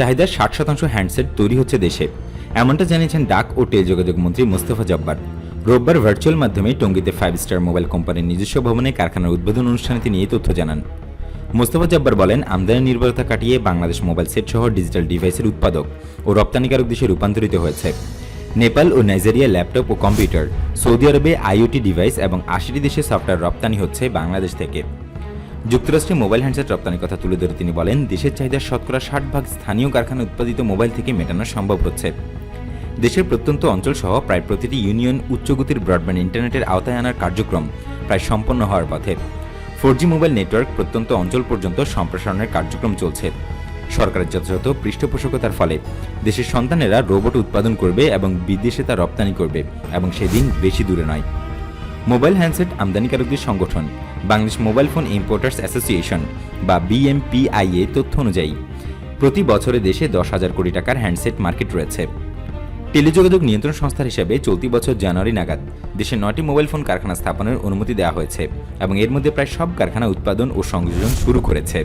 চাহিদার ষাট শতাংশ হ্যান্ডসেট তৈরি হচ্ছে দেশে। এমনটা জানিয়েছেন ডাক ও টেলিযোগাযোগ মন্ত্রী মোস্তফা জব্বার। রোববার ভার্চুয়াল মাধ্যমে টঙ্গীতে ফাইভ স্টার মোবাইল কোম্পানির নিজস্ব ভবনে কারখানার উদ্বোধন অনুষ্ঠানে তিনি এই তথ্য জানান। মোস্তফা জব্বার বলেন, আমদানি নির্ভরতা কাটিয়ে বাংলাদেশ মোবাইল সেট সহ ডিজিটাল ডিভাইসের উৎপাদক ও রপ্তানিকারক দেশে রূপান্তরিত হয়েছে। নেপাল ও নাইজেরিয়া ল্যাপটপ ও কম্পিউটার সৌদি আরবে আইওটি ডিভাইস এবং আশিটি দেশে সফটওয়্যার রপ্তানি হচ্ছে বাংলাদেশ থেকে। যুক্তরাষ্ট্রে মোবাইল হ্যান্ডসেট রপ্তানির কথা তুলে ধরে তিনি বলেন, দেশের চাহিদার শতকরা ষাট ভাগ স্থানীয় কারখানা উৎপাদিত মোবাইল থেকে মেটানো সম্ভব হচ্ছে। দেশের প্রত্যন্ত অঞ্চল সহ প্রায় প্রতিটি ইউনিয়ন উচ্চগতির ব্রডব্যান্ড ইন্টারনেটের আওতায় আনার কার্যক্রম প্রায় সম্পন্ন হওয়ার পথে। ফোর মোবাইল নেটওয়ার্ক প্রত্যন্ত অঞ্চল পর্যন্ত সম্প্রসারণের কার্যক্রম চলছে। সরকারের যথাযথ পৃষ্ঠপোষকতার ফলে দেশের সন্তানেরা রোবট উৎপাদন করবে এবং বিদেশে তা রপ্তানি করবে এবং সেদিন বেশি দূরে নয়। মোবাইল হ্যান্ডসেট আমদানিকারকদের সংগঠন, Bangladesh mobile phone importers association, বা বিএমপিআইএ তথ্য অনুযায়ী। প্রতি বছরে দেশে দশ হাজার কোটি টাকার হ্যান্ডসেট মার্কেট রয়েছে। টেলিযোগাযোগ নিয়ন্ত্রণ সংস্থার হিসেবে চলতি বছর জানুয়ারি নাগাদ দেশে নয়টি মোবাইল ফোন কারখানা স্থাপনের অনুমতি দেওয়া হয়েছে এবং এর মধ্যে প্রায় সব কারখানা উৎপাদন ও সংযোজন শুরু করেছে।